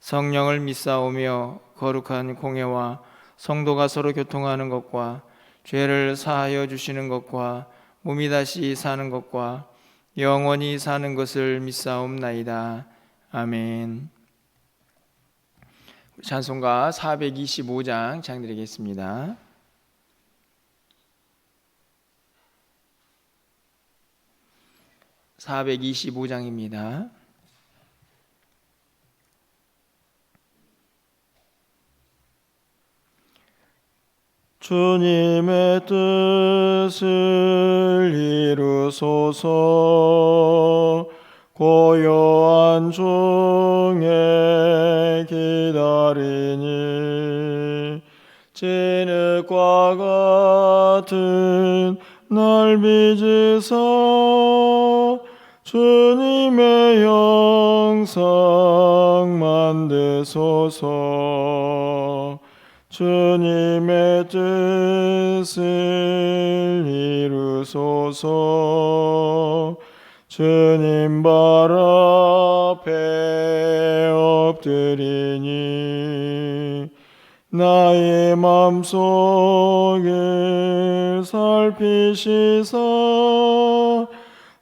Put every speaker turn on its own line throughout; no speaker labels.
성령을 믿사오며 거룩한 공예와 성도가 서로 교통하는 것과 죄를 사하여 주시는 것과 몸이 다시 사는 것과 영원히 사는 것을 믿사옵나이다. 아멘. 찬송가 425장 장드리겠습니다. (425장입니다)
주님의 뜻을 이루소서. 고요한 중에 기다리니 진흙과 같은 날 빚으사 주님의 영상 만드소서 주님의 뜻을 이루소서. 주님 발 앞에 엎드리니 나의 맘속을 살피시사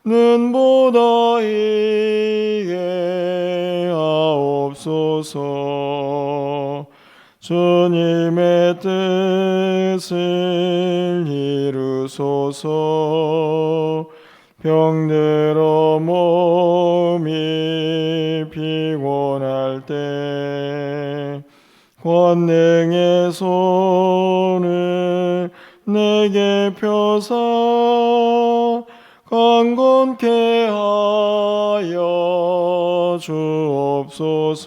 눈보다 이해하옵소서 주님의 뜻을 이루소서. 병들어 몸이 피곤할 때 권능의 손을 내게 펴사 강건케 하여 주옵소서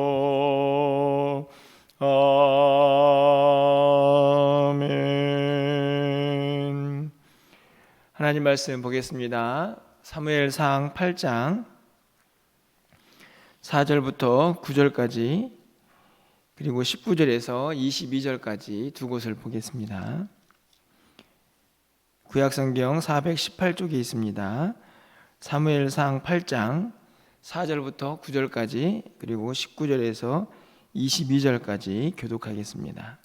하나님 말씀 보겠습니다. 사무엘상 8장 4절부터 9절까지 그리고 19절에서 22절까지 두 곳을 보겠습니다. 구약성경 418쪽에 있습니다. 사무엘상 8장 4절부터 9절까지 그리고 19절에서 22절까지 교독하겠습니다.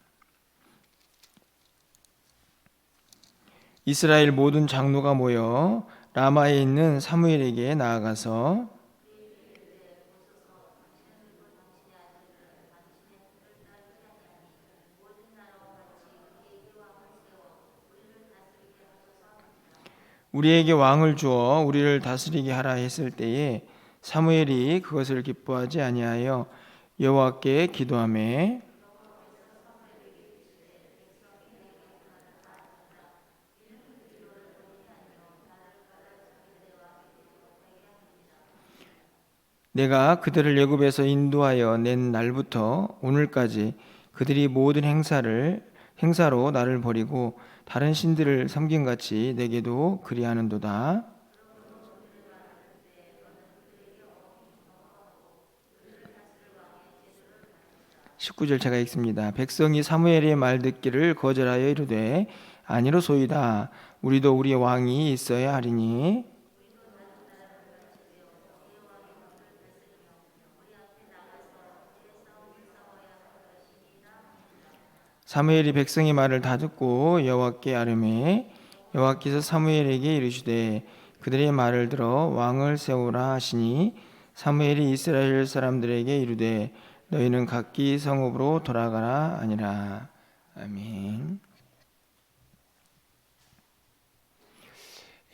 이스라엘 모든 장로가 모여 라마에 있는 사무엘에게 나아가서 우리에게 왕을 주어 우리를 다스리게 하라 했을 때에 사무엘이 그것을 기뻐하지 아니하여 여호와께 기도하매 내가 그들을 애굽에서 인도하여 낸 날부터 오늘까지 그들이 모든 행사를 행사로 나를 버리고 다른 신들을 섬긴 같이 내게도 그리하는도다. 19절 제가 읽습니다. 백성이 사무엘의 말 듣기를 거절하여 이르되 아니로 소이다. 우리도 우리 왕이 있어야 하리니 사무엘이 백성의 말을 다 듣고 여호와께 아뢰매 여호와께서 사무엘에게 이르시되 그들의 말을 들어 왕을 세우라 하시니 사무엘이 이스라엘 사람들에게 이르되 너희는 각기 성읍으로 돌아가라 아니라 아멘.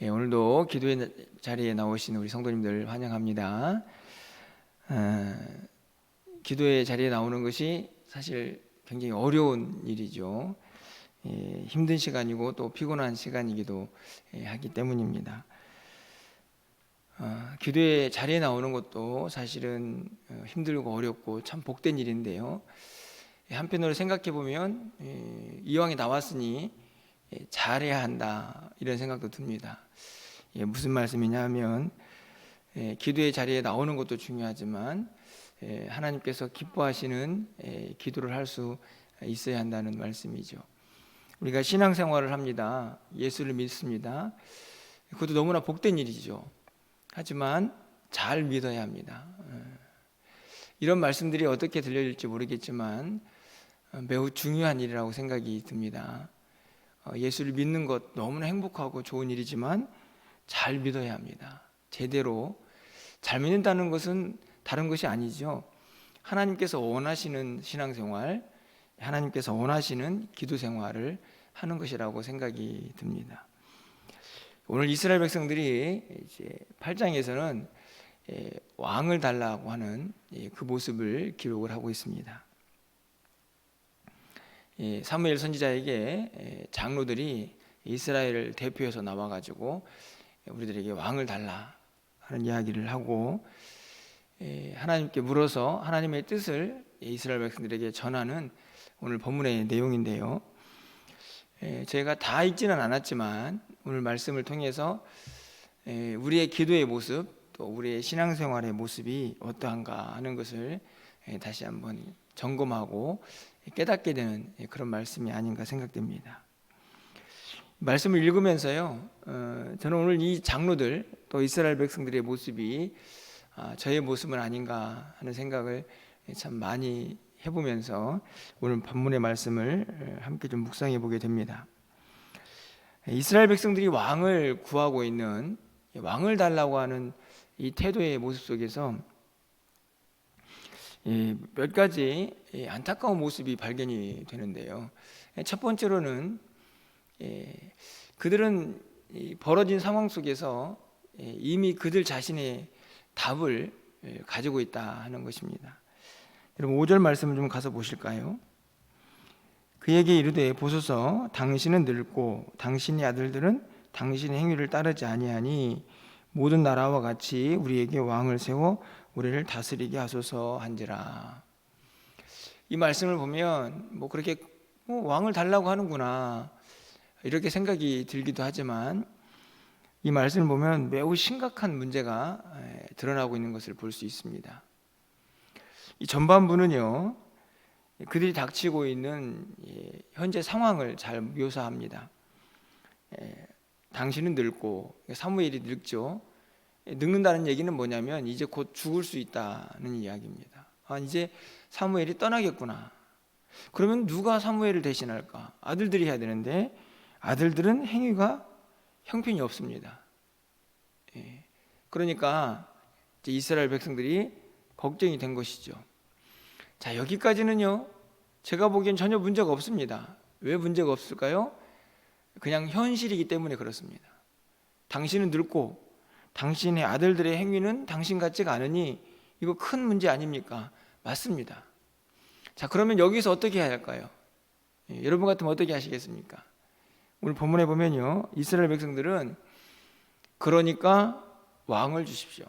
예, 오늘도 기도의 자리에 나오신 우리 성도님들 환영합니다. 아, 기도의 자리에 나오는 것이 사실 굉장히 어려운 일이죠. 예, 힘든 시간이고 또 피곤한 시간이기도 예, 하기 때문입니다. 아, 기도의 자리에 나오는 것도 사실은 어, 힘들고 어렵고 참 복된 일인데요. 예, 한편으로 생각해 보면 예, 이왕에 나왔으니 예, 잘해야 한다 이런 생각도 듭니다. 예, 무슨 말씀이냐면 예, 기도의 자리에 나오는 것도 중요하지만 예, 하나님께서 기뻐하시는 예, 기도를 할 수 있어야 한다는 말씀이죠. 우리가 신앙생활을 합니다. 예수를 믿습니다. 그것도 너무나 복된 일이죠. 하지만 잘 믿어야 합니다. 예. 이런 말씀들이 어떻게 들려질지 모르겠지만 어, 매우 중요한 일이라고 생각이 듭니다. 어, 예수를 믿는 것 너무나 행복하고 좋은 일이지만 잘 믿어야 합니다. 제대로 잘 믿는다는 것은 다른 것이 아니죠. 하나님께서 원하시는 신앙생활, 하나님께서 원하시는 기도 생활을 하는 것이라고 생각이 듭니다. 오늘 이스라엘 백성들이 이제 8장에서는 예, 왕을 달라고 하는 예, 그 모습을 기록을 하고 있습니다. 예, 사무엘 선지자에게 예, 장로들이 이스라엘을 대표해서 나와가지고 우리들에게 왕을 달라 하는 이야기를 하고 예, 하나님께 물어서 하나님의 뜻을 이스라엘 백성들에게 전하는 오늘 본문의 내용인데요. 예, 제가 다 읽지는 않았지만 오늘 말씀을 통해서 예, 우리의 기도의 모습 또 우리의 신앙생활의 모습이 어떠한가 하는 것을 예, 다시 한번 점검하고 깨닫게 되는 예, 그런 말씀이 아닌가 생각됩니다. 말씀을 읽으면서요, 어, 저는 오늘 이 장로들 또 이스라엘 백성들의 모습이 아, 저의 모습은 아닌가 하는 생각을 참 많이 해보면서 오늘 본문의 말씀을 어, 함께 좀 묵상해 보게 됩니다. 이스라엘 백성들이 왕을 구하고 있는 왕을 달라고 하는 이 태도의 모습 속에서 이몇 가지 이 안타까운 모습이 발견이 되는데요. 첫 번째로는 예, 그들은 이 벌어진 상황 속에서 예, 이미 그들 자신의 답을 예, 가지고 있다 하는 것입니다. 여러분 5절 말씀을 좀 가서 보실까요? 그에게 이르되 보소서 당신은 늙고 당신의 아들들은 당신의 행위를 따르지 아니하니 모든 나라와 같이 우리에게 왕을 세워 우리를 다스리게 하소서 한지라. 이 말씀을 보면 뭐 그렇게 뭐 왕을 달라고 하는구나 이렇게 생각이 들기도 하지만 이 말씀을 보면 매우 심각한 문제가 에, 드러나고 있는 것을 볼 수 있습니다. 이 전반부는요, 그들이 닥치고 있는 예, 현재 상황을 잘 묘사합니다. 예, 당신은 늙고 사무엘이 늙죠. 예, 늙는다는 얘기는 뭐냐면 이제 곧 죽을 수 있다는 이야기입니다. 아, 이제 사무엘이 떠나겠구나. 그러면 누가 사무엘을 대신할까? 아들들이 해야 되는데 아들들은 행위가 형편이 없습니다. 예. 그러니까 이스라엘 백성들이 걱정이 된 것이죠. 자, 여기까지는요, 제가 보기엔 전혀 문제가 없습니다. 왜 문제가 없을까요? 그냥 현실이기 때문에 그렇습니다. 당신은 늙고, 당신의 아들들의 행위는 당신 같지가 않으니, 이거 큰 문제 아닙니까? 맞습니다. 자, 그러면 여기서 어떻게 해야 할까요? 예, 여러분 같으면 어떻게 하시겠습니까? 오늘 본문에 보면요, 이스라엘 백성들은 그러니까 왕을 주십시오.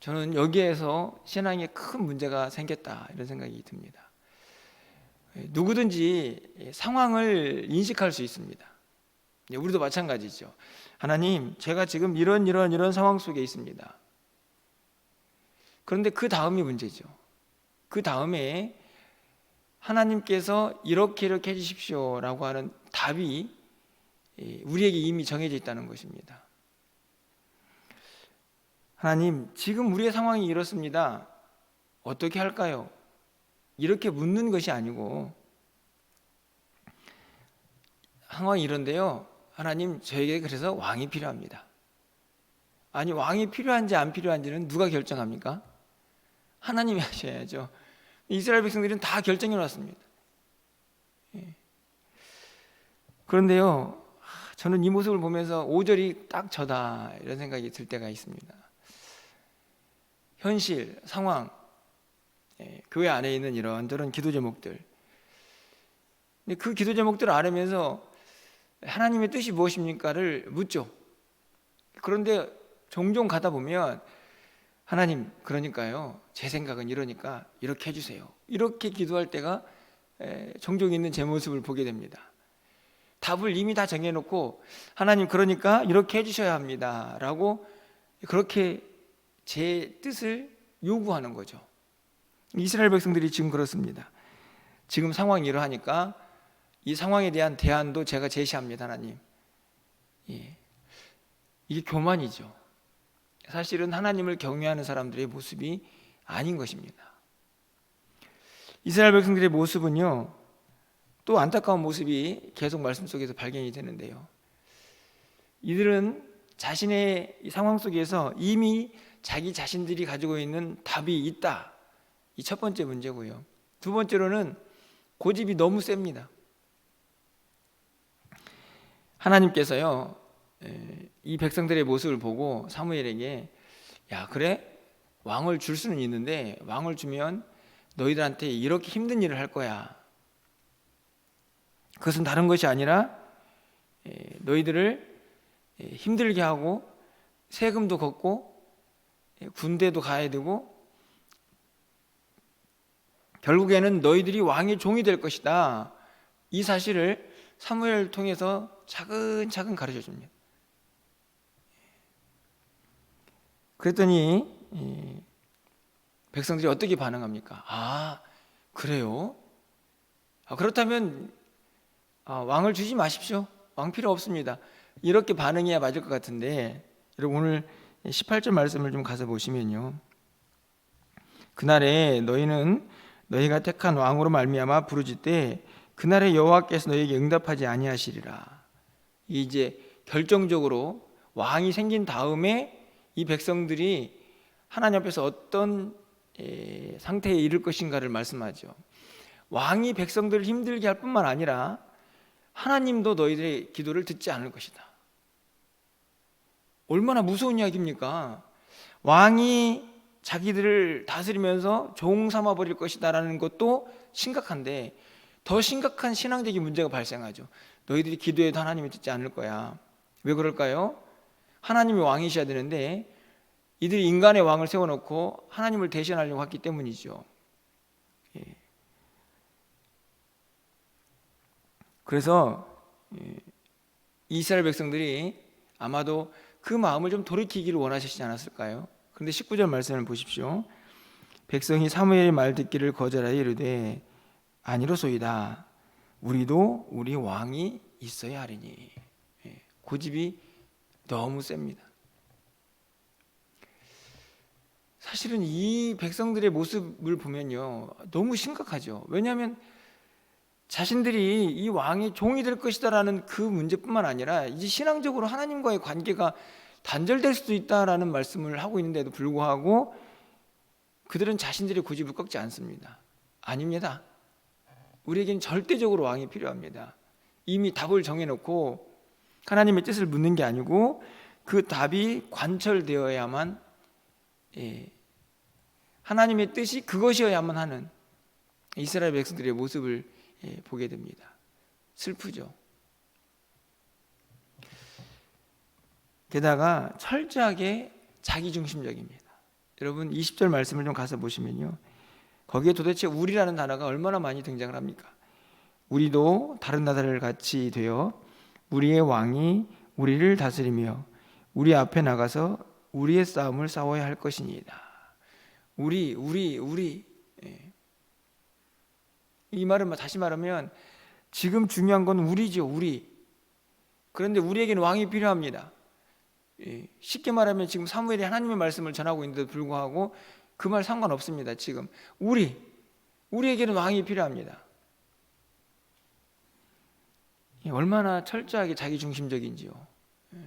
저는 여기에서 신앙에 큰 문제가 생겼다 이런 생각이 듭니다. 누구든지 상황을 인식할 수 있습니다. 우리도 마찬가지죠. 하나님, 제가 지금 이런 이런 이런 상황 속에 있습니다. 그런데 그 다음이 문제죠. 그 다음에 하나님께서 이렇게 이렇게 해주십시오라고 하는 답이 우리에게 이미 정해져 있다는 것입니다. 하나님, 지금 우리의 상황이 이렇습니다. 어떻게 할까요? 이렇게 묻는 것이 아니고 상황이 이런데요. 하나님, 저에게 그래서 왕이 필요합니다. 아니, 왕이 필요한지 안 필요한지는 누가 결정합니까? 하나님이 하셔야죠. 이스라엘 백성들은 다 결정해 놨습니다. 예. 그런데요, 아, 저는 이 모습을 보면서 5절이 딱 저다 이런 생각이 들 때가 있습니다. 현실, 상황, 예, 교회 안에 있는 이런저런 기도 제목들. 그 기도 제목들을 알으면서 하나님의 뜻이 무엇입니까를 묻죠. 그런데 종종 가다 보면 하나님 그러니까요. 제 생각은 이러니까 이렇게 해주세요. 이렇게 기도할 때가 에, 종종 있는 제 모습을 보게 됩니다. 답을 이미 다 정해놓고 하나님 그러니까 이렇게 해주셔야 합니다 라고 그렇게 제 뜻을 요구하는 거죠. 이스라엘 백성들이 지금 그렇습니다. 지금 상황이 이러하니까 이 상황에 대한 대안도 제가 제시합니다 하나님. 예. 이게 교만이죠 사실은 하나님을 경외하는 사람들의 모습이 아닌 것입니다. 이스라엘 백성들의 모습은요, 또 안타까운 모습이 계속 말씀 속에서 발견이 되는데요. 이들은 자신의 이 상황 속에서 이미 자기 자신들이 가지고 있는 답이 있다. 이 첫 번째 문제고요. 두 번째로는 고집이 너무 셉니다. 하나님께서요, 에, 이 백성들의 모습을 보고 사무엘에게 야 그래 왕을 줄 수는 있는데 왕을 주면 너희들한테 이렇게 힘든 일을 할 거야. 그것은 다른 것이 아니라 에, 너희들을 에, 힘들게 하고 세금도 걷고 에, 군대도 가야 되고 결국에는 너희들이 왕의 종이 될 것이다. 이 사실을 사무엘 통해서 차근차근 가르쳐 줍니다. 그랬더니 이 백성들이 어떻게 반응합니까? 아 그래요? 아, 그렇다면 아, 왕을 주지 마십시오. 왕 필요 없습니다. 이렇게 반응해야 맞을 것 같은데 여러분 오늘 18절 말씀을 좀 가서 보시면요. 그날에 너희는 너희가 택한 왕으로 말미암아 부르짖되 그날에 여호와께서 너희에게 응답하지 아니하시리라. 이제 결정적으로 왕이 생긴 다음에 이 백성들이 하나님 앞에서 어떤 에, 상태에 이를 것인가를 말씀하죠. 왕이 백성들을 힘들게 할 뿐만 아니라 하나님도 너희들의 기도를 듣지 않을 것이다. 얼마나 무서운 이야기입니까? 왕이 자기들을 다스리면서 종 삼아 버릴 것이다라는 것도 심각한데 더 심각한 신앙적인 문제가 발생하죠. 너희들이 기도해도 하나님이 듣지 않을 거야. 왜 그럴까요? 하나님이 왕이셔야 되는데 이들이 인간의 왕을 세워놓고 하나님을 대신하려고 했기 때문이죠. 예. 그래서 예, 이스라엘 백성들이 아마도 그 마음을 좀 돌이키기를 원하시지 않았을까요? 그런데 19절 말씀을 보십시오. 백성이 사무엘의 말 듣기를 거절하여 이르되 아니로소이다. 우리도 우리 왕이 있어야 하리니. 예, 고집이 너무 셉니다. 사실은 이 백성들의 모습을 보면요. 너무 심각하죠. 왜냐하면 자신들이 이 왕의 종이 될 것이다라는 그 문제뿐만 아니라 이제 신앙적으로 하나님과의 관계가 단절될 수도 있다라는 말씀을 하고 있는데도 불구하고 그들은 자신들의 고집을 꺾지 않습니다. 아닙니다. 우리에게는 절대적으로 왕이 필요합니다. 이미 답을 정해놓고 하나님의 뜻을 묻는 게 아니고 그 답이 관철되어야만 예, 하나님의 뜻이 그것이어야만 하는 이스라엘 백성들의 모습을 예, 보게 됩니다. 슬프죠. 게다가 철저하게 자기중심적입니다. 여러분 20절 말씀을 좀 가서 보시면요. 거기에 도대체 우리라는 단어가 얼마나 많이 등장을 합니까? 우리도 다른 나라를 같이 되어 우리의 왕이 우리를 다스리며 우리 앞에 나가서 우리의 싸움을 싸워야 할 것이니이다. 우리, 우리, 우리. 예. 이 말은 다시 말하면 지금 중요한 건 우리죠, 우리. 그런데 우리에게는 왕이 필요합니다. 예. 쉽게 말하면 지금 사무엘이 하나님의 말씀을 전하고 있는데도 불구하고 그 말 상관없습니다. 지금 우리, 우리에게는 왕이 필요합니다. 예, 얼마나 철저하게 자기 중심적인지요. 예.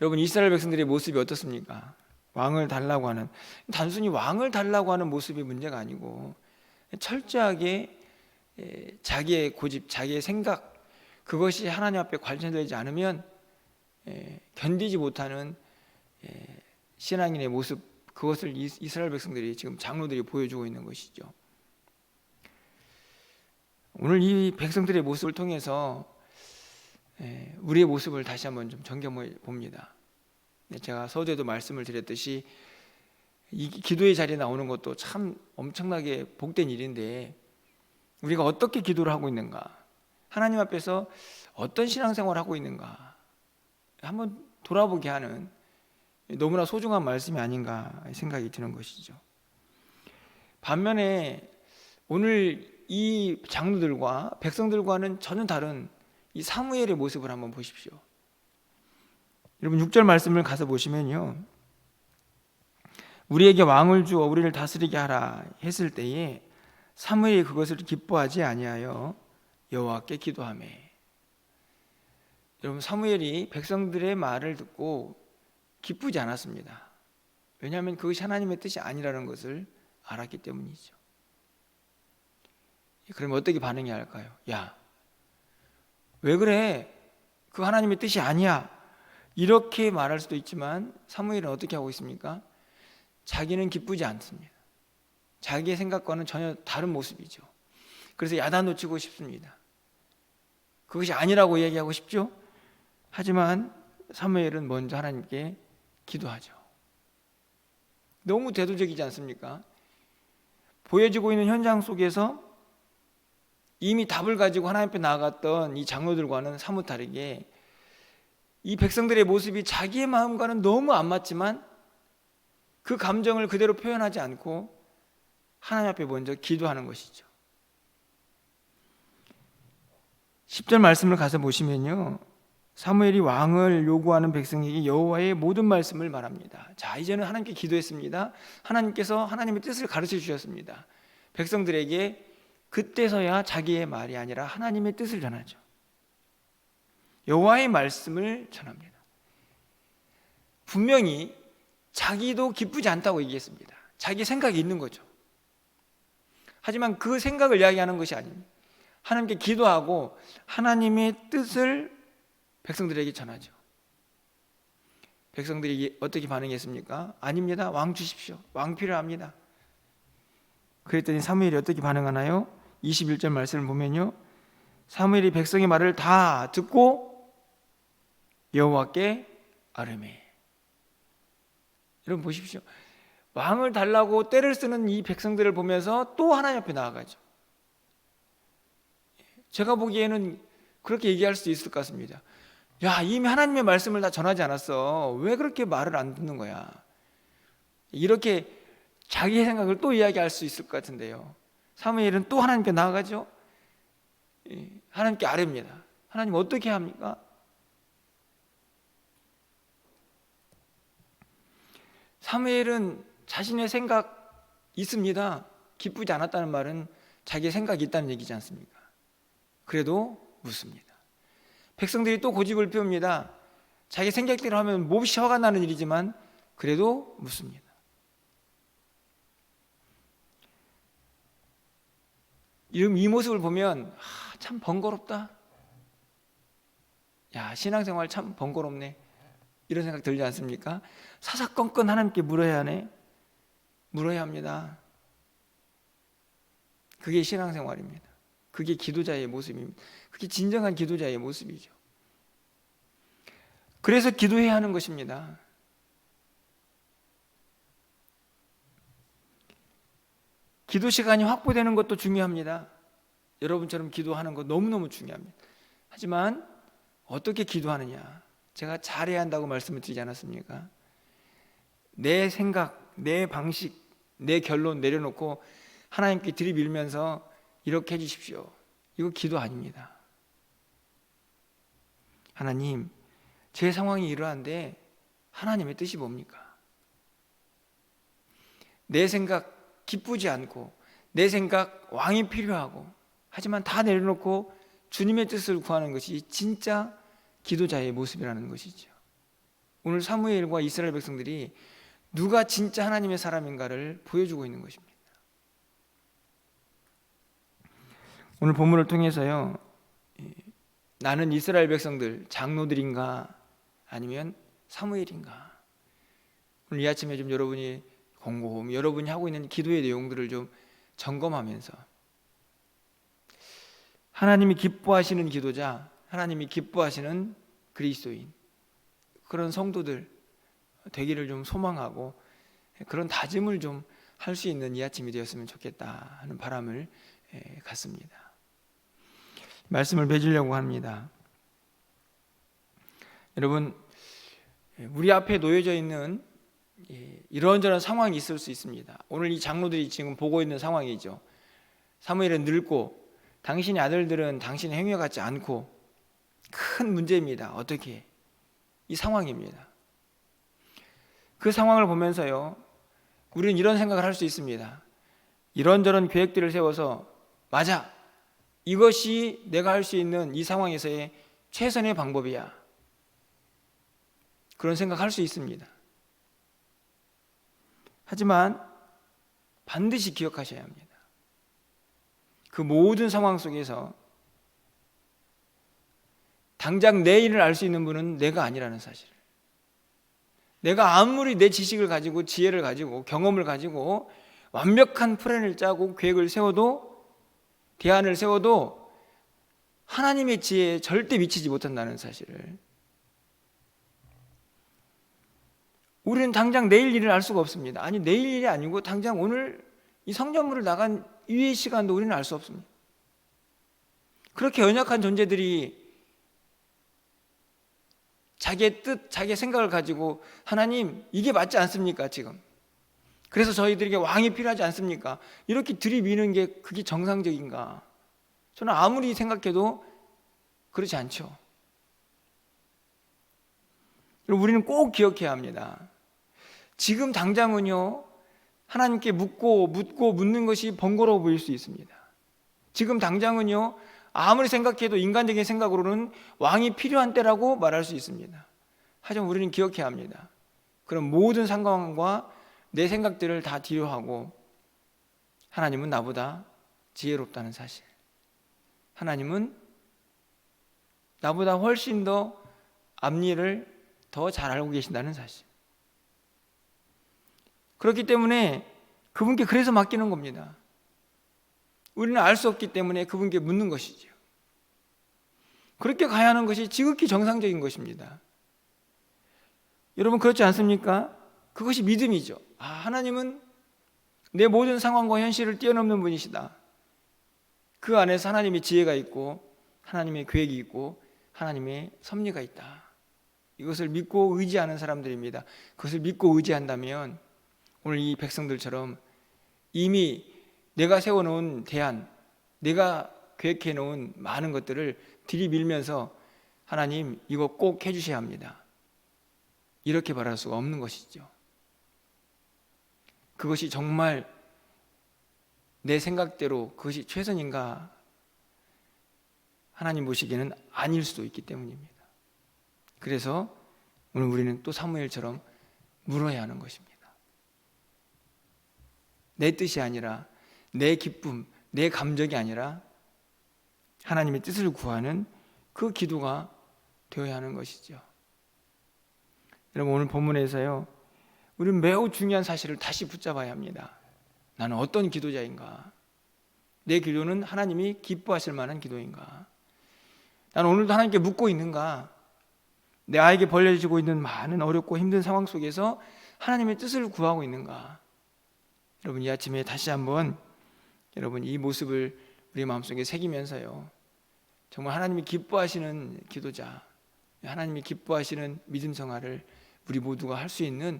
여러분 이스라엘 백성들의 모습이 어떻습니까? 왕을 달라고 하는 단순히 왕을 달라고 하는 모습이 문제가 아니고 철저하게 에, 자기의 고집, 자기의 생각 그것이 하나님 앞에 관철되지 않으면 에, 견디지 못하는 에, 신앙인의 모습 그것을 이- 이스라엘 백성들이 지금 장로들이 보여주고 있는 것이죠. 오늘 이 백성들의 모습을 통해서 에, 우리의 모습을 다시 한번 좀 점검해 봅니다. 네, 제가 서두에도 말씀을 드렸듯이 이 기도의 자리에 나오는 것도 참 엄청나게 복된 일인데 우리가 어떻게 기도를 하고 있는가? 하나님 앞에서 어떤 신앙생활을 하고 있는가? 한번 돌아보게 하는 너무나 소중한 말씀이 아닌가 생각이 드는 것이죠. 반면에 오늘 이 장로들과 백성들과는 전혀 다른 이 사무엘의 모습을 한번 보십시오. 여러분 6절 말씀을 가서 보시면요. 우리에게 왕을 주어 우리를 다스리게 하라 했을 때에 사무엘이 그것을 기뻐하지 아니하여 여호와께 기도하매. 여러분 사무엘이 백성들의 말을 듣고 기쁘지 않았습니다. 왜냐하면 그것이 하나님의 뜻이 아니라는 것을 알았기 때문이죠. 그러면 어떻게 반응해야 할까요? 야, 왜 그래? 그 하나님의 뜻이 아니야. 이렇게 말할 수도 있지만 사무엘은 어떻게 하고 있습니까? 자기는 기쁘지 않습니다. 자기의 생각과는 전혀 다른 모습이죠. 그래서 야단 놓치고 싶습니다. 그것이 아니라고 얘기하고 싶죠. 하지만 사무엘은 먼저 하나님께 기도하죠. 너무 대도적이지 않습니까? 보여지고 있는 현장 속에서 이미 답을 가지고 하나님 앞에 나아갔던 이 장로들과는 사뭇 다르게 이 백성들의 모습이 자기의 마음과는 너무 안 맞지만 그 감정을 그대로 표현하지 않고 하나님 앞에 먼저 기도하는 것이죠. 10절 말씀을 가서 보시면요. 사무엘이 왕을 요구하는 백성에게 여호와의 모든 말씀을 말합니다. 자, 이제는 하나님께 기도했습니다. 하나님께서 하나님의 뜻을 가르쳐 주셨습니다. 백성들에게 그때서야 자기의 말이 아니라 하나님의 뜻을 전하죠. 여호와의 말씀을 전합니다. 분명히 자기도 기쁘지 않다고 얘기했습니다. 자기 생각이 있는 거죠. 하지만 그 생각을 이야기하는 것이 아닙니다. 하나님께 기도하고 하나님의 뜻을 백성들에게 전하죠. 백성들이 어떻게 반응했습니까? 아닙니다. 왕 주십시오. 왕 필요합니다. 그랬더니 사무엘이 어떻게 반응하나요? 21절 말씀을 보면요. 사무엘이 백성의 말을 다 듣고 여호와께 아뢰매. 여러분 보십시오. 왕을 달라고 때를 쓰는 이 백성들을 보면서 또 하나님 앞에 나아가죠. 제가 보기에는 그렇게 얘기할 수 있을 것 같습니다. 야, 이미 하나님의 말씀을 다 전하지 않았어. 왜 그렇게 말을 안 듣는 거야? 이렇게 자기의 생각을 또 이야기할 수 있을 것 같은데요. 사무엘은 또 하나님께 나아가죠. 예, 하나님께 아뢰입니다. 하나님 어떻게 합니까? 사무엘은 자신의 생각 있습니다. 기쁘지 않았다는 말은 자기의 생각이 있다는 얘기지 않습니까? 그래도 묻습니다. 백성들이 또 고집을 피웁니다. 자기 생각대로 하면 몹시 화가 나는 일이지만 그래도 묻습니다. 이런 이 모습을 보면 아, 참 번거롭다. 야 신앙생활 참 번거롭네. 이런 생각 들지 않습니까? 사사건건 하나님께 물어야 하네. 물어야 합니다. 그게 신앙생활입니다. 그게 기도자의 모습입니다. 그게 진정한 기도자의 모습이죠. 그래서 기도해야 하는 것입니다. 기도 시간이 확보되는 것도 중요합니다. 여러분처럼 기도하는 것 너무너무 중요합니다. 하지만 어떻게 기도하느냐? 제가 잘해야 한다고 말씀을 드리지 않았습니까? 내 생각, 내 방식, 내 결론 내려놓고 하나님께 들이밀면서 이렇게 해주십시오. 이거 기도 아닙니다. 하나님, 제 상황이 이러한데 하나님의 뜻이 뭡니까? 내 생각 기쁘지 않고 내 생각 왕이 필요하고 하지만 다 내려놓고 주님의 뜻을 구하는 것이 진짜 기도자의 모습이라는 것이죠. 오늘 사무엘과 이스라엘 백성들이 누가 진짜 하나님의 사람인가를 보여주고 있는 것입니다. 오늘 본문을 통해서요. 이, 나는 이스라엘 백성들 장로들인가 아니면 사무엘인가 오늘 이 아침에 좀 여러분이 곰곰 여러분이 하고 있는 기도의 내용들을 좀 점검하면서 하나님이 기뻐하시는 기도자, 하나님이 기뻐하시는 그리스도인 그런 성도들 되기를 좀 소망하고 그런 다짐을 좀 할 수 있는 이 아침이 되었으면 좋겠다 하는 바람을 예, 갖습니다. 말씀을 맺으려고 합니다. 여러분 우리 앞에 놓여져 있는 예, 이런저런 상황이 있을 수 있습니다. 오늘 이 장로들이 지금 보고 있는 상황이죠. 사무엘은 늙고 당신의 아들들은 당신의 행위 같지 않고 큰 문제입니다. 어떻게? 이 상황입니다. 그 상황을 보면서요. 우리는 이런 생각을 할 수 있습니다. 이런저런 계획들을 세워서 맞아. 이것이 내가 할 수 있는 이 상황에서의 최선의 방법이야. 그런 생각할 수 있습니다. 하지만 반드시 기억하셔야 합니다. 그 모든 상황 속에서 당장 내 일을 알 수 있는 분은 내가 아니라는 사실을. 내가 아무리 내 지식을 가지고 지혜를 가지고 경험을 가지고 완벽한 플랜을 짜고 계획을 세워도 대안을 세워도 하나님의 지혜에 절대 미치지 못한다는 사실을 우리는 당장 내일 일을 알 수가 없습니다. 아니 내일 일이 아니고 당장 오늘 이 성전문을 나간 이후의 시간도 우리는 알 수 없습니다. 그렇게 연약한 존재들이 자기의 뜻, 자기의 생각을 가지고 하나님 이게 맞지 않습니까 지금? 그래서 저희들에게 왕이 필요하지 않습니까? 이렇게 들이미는 게 그게 정상적인가? 저는 아무리 생각해도 그렇지 않죠. 우리는 꼭 기억해야 합니다. 지금 당장은요, 하나님께 묻고 묻고 묻는 것이 번거로워 보일 수 있습니다. 지금 당장은요, 아무리 생각해도 인간적인 생각으로는 왕이 필요한 때라고 말할 수 있습니다. 하지만 우리는 기억해야 합니다. 그런 모든 상관과 내 생각들을 다 뒤로하고 하나님은 나보다 지혜롭다는 사실. 하나님은 나보다 훨씬 더 앞일을 더 잘 알고 계신다는 사실. 그렇기 때문에 그분께 그래서 맡기는 겁니다. 우리는 알 수 없기 때문에 그분께 묻는 것이죠. 그렇게 가야 하는 것이 지극히 정상적인 것입니다. 여러분 그렇지 않습니까? 그것이 믿음이죠. 아, 하나님은 내 모든 상황과 현실을 뛰어넘는 분이시다. 그 안에서 하나님의 지혜가 있고 하나님의 계획이 있고 하나님의 섭리가 있다. 이것을 믿고 의지하는 사람들입니다. 그것을 믿고 의지한다면 오늘 이 백성들처럼 이미 내가 세워놓은 대안, 내가 계획해 놓은 많은 것들을 들이밀면서 하나님 이거 꼭 해주셔야 합니다. 이렇게 바랄 수가 없는 것이죠. 그것이 정말 내 생각대로 그것이 최선인가 하나님 보시기에는 아닐 수도 있기 때문입니다. 그래서 오늘 우리는 또 사무엘처럼 물어야 하는 것입니다. 내 뜻이 아니라 내 기쁨, 내 감정이 아니라 하나님의 뜻을 구하는 그 기도가 되어야 하는 것이죠. 여러분 오늘 본문에서요. 우리는 매우 중요한 사실을 다시 붙잡아야 합니다. 나는 어떤 기도자인가? 내 기도는 하나님이 기뻐하실 만한 기도인가? 나는 오늘도 하나님께 묻고 있는가? 내 아에게 벌려지고 있는 많은 어렵고 힘든 상황 속에서 하나님의 뜻을 구하고 있는가? 여러분 이 아침에 다시 한번 여러분 이 모습을 우리 마음속에 새기면서요. 정말 하나님이 기뻐하시는 기도자, 하나님이 기뻐하시는 믿음 생활을 우리 모두가 할 수 있는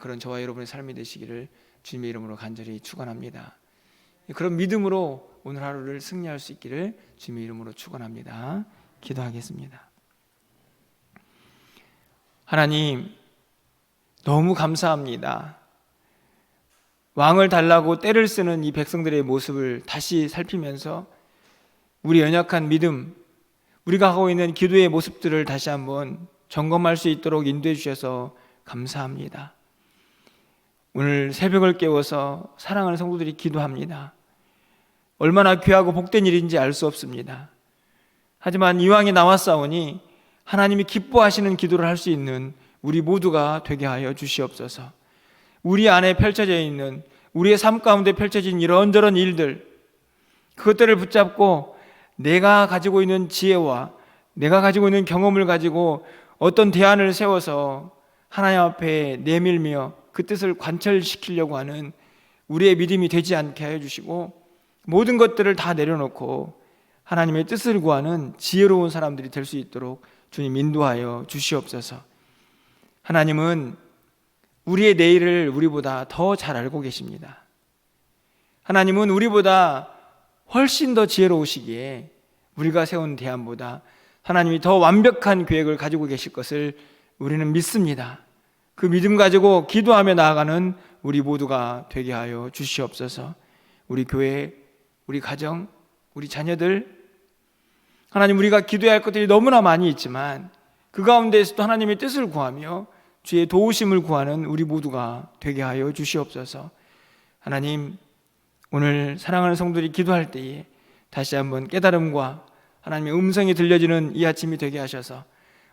그런 저와 여러분의 삶이 되시기를 주님의 이름으로 간절히 축원합니다. 그런 믿음으로 오늘 하루를 승리할 수 있기를 주님의 이름으로 축원합니다. 기도하겠습니다. 하나님 너무 감사합니다. 왕을 달라고 때를 쓰는 이 백성들의 모습을 다시 살피면서 우리 연약한 믿음, 우리가 하고 있는 기도의 모습들을 다시 한번 점검할 수 있도록 인도해 주셔서 감사합니다. 오늘 새벽을 깨워서 사랑하는 성도들이 기도합니다. 얼마나 귀하고 복된 일인지 알 수 없습니다. 하지만 이왕에 나왔사오니 하나님이 기뻐하시는 기도를 할 수 있는 우리 모두가 되게 하여 주시옵소서. 우리 안에 펼쳐져 있는 우리의 삶 가운데 펼쳐진 이런저런 일들 그것들을 붙잡고 내가 가지고 있는 지혜와 내가 가지고 있는 경험을 가지고 어떤 대안을 세워서 하나님 앞에 내밀며 그 뜻을 관철시키려고 하는 우리의 믿음이 되지 않게 하여 주시고 모든 것들을 다 내려놓고 하나님의 뜻을 구하는 지혜로운 사람들이 될 수 있도록 주님 인도하여 주시옵소서. 하나님은 우리의 내일을 우리보다 더 잘 알고 계십니다. 하나님은 우리보다 훨씬 더 지혜로우시기에 우리가 세운 대안보다 하나님이 더 완벽한 계획을 가지고 계실 것을 우리는 믿습니다. 그 믿음 가지고 기도하며 나아가는 우리 모두가 되게 하여 주시옵소서. 우리 교회, 우리 가정, 우리 자녀들 하나님 우리가 기도해야 할 것들이 너무나 많이 있지만 그 가운데에서도 하나님의 뜻을 구하며 주의 도우심을 구하는 우리 모두가 되게 하여 주시옵소서. 하나님 오늘 사랑하는 성도들이 기도할 때에 다시 한번 깨달음과 하나님의 음성이 들려지는 이 아침이 되게 하셔서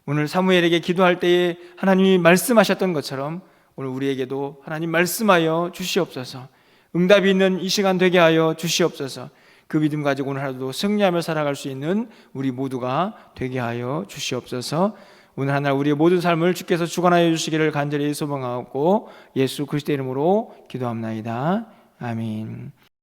오늘 사무엘에게 기도할 때에 하나님이 말씀하셨던 것처럼 오늘 우리에게도 하나님 말씀하여 주시옵소서. 응답이 있는 이 시간 되게 하여 주시옵소서. 그 믿음 가지고 오늘 하루도 승리하며 살아갈 수 있는 우리 모두가 되게 하여 주시옵소서. 오늘 하나 우리의 모든 삶을 주께서 주관하여 주시기를 간절히 소망하고 예수 그리스도 이름으로 기도합나이다. 아멘.